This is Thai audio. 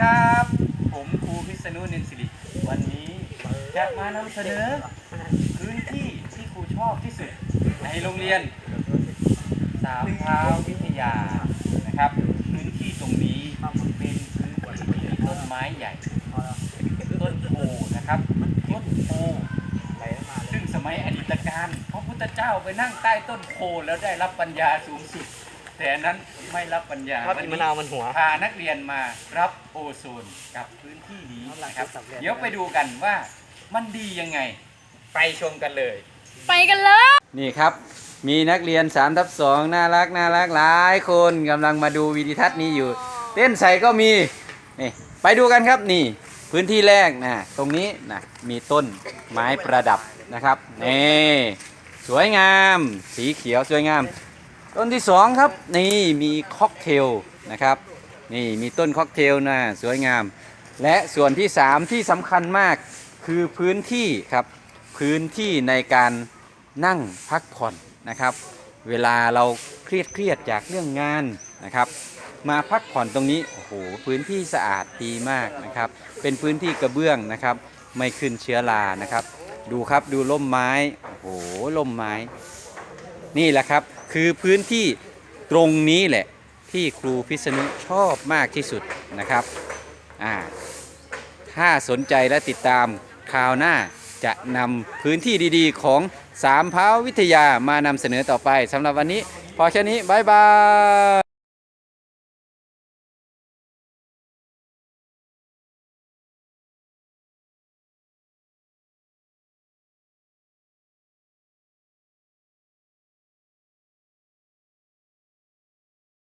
ครับ ผมครูพิษณุนินสิริวันนี้จะมานำเสนอพื้นที่ที่ครูชอบที่สุด ในโรงเรียน สามเท้าวิทยานะครับ พื้นที่ตรงนี้เป็นพื้นที่ที่มีต้นไม้ใหญ่ ต้นโพนะครับต้นโพซึ่งสมัยอดีตการพระพุทธเจ้าไปนั่งใต้ต้นโพแล้วได้รับปัญญาสูงสุด แต่อันนั้นไม่รับปัญญาครับวัอีนมะนี้นาวมันหัว พานักเรียนมารับโอโซนกับพื้นที่นี้นะครับเอาหลักที่สำเร็จเดี๋ยวไปดูกันว่ามันดียังไง ไปชมกันเลย ไปกันเลย นี่ครับ มีนักเรียน3ทับ2น่ารักน่ารักหลายคนกำลังมาดูวิดีทัศน์นี้อยู่ เต้นใส่ก็มีนี่ไปดูกันครับนี่พื้นที่แรกนะตรงนี้นะมีต้นไม้ประดับนะครับนี่สวยงาม สีเขียวสวยงาม ต้นที่สองครับนี่มีค็อกเทลนะครับนี่มีต้นค็อกเทลนะสวยงาม และส่วนที่สามที่สำคัญมากคือพื้นที่ครับพื้นที่ในการนั่งพักผ่อนนะครับ เวลาเราเครียดเครียดจากเรื่องงานนะครับ มาพักผ่อนตรงนี้โอ้โหพื้นที่สะอาดดีมากนะครับ เป็นพื้นที่กระเบื้องนะครับ ไม่ขึ้นเชื้อรานะครับ ดูครับดูร่มไม้โอ้โหร่มไม้ นี่แหละครับ คือพื้นที่ตรงนี้แหละที่ครูพิษณุชอบมากที่สุดนะครับอ่าถ้าสนใจและติดตามคราวหน้าจะนำพื้นที่ดีๆ ของสามพาววิทยามานำเสนอต่อไปสำหรับวันนี้ พอแค่นี้บ๊ายบาย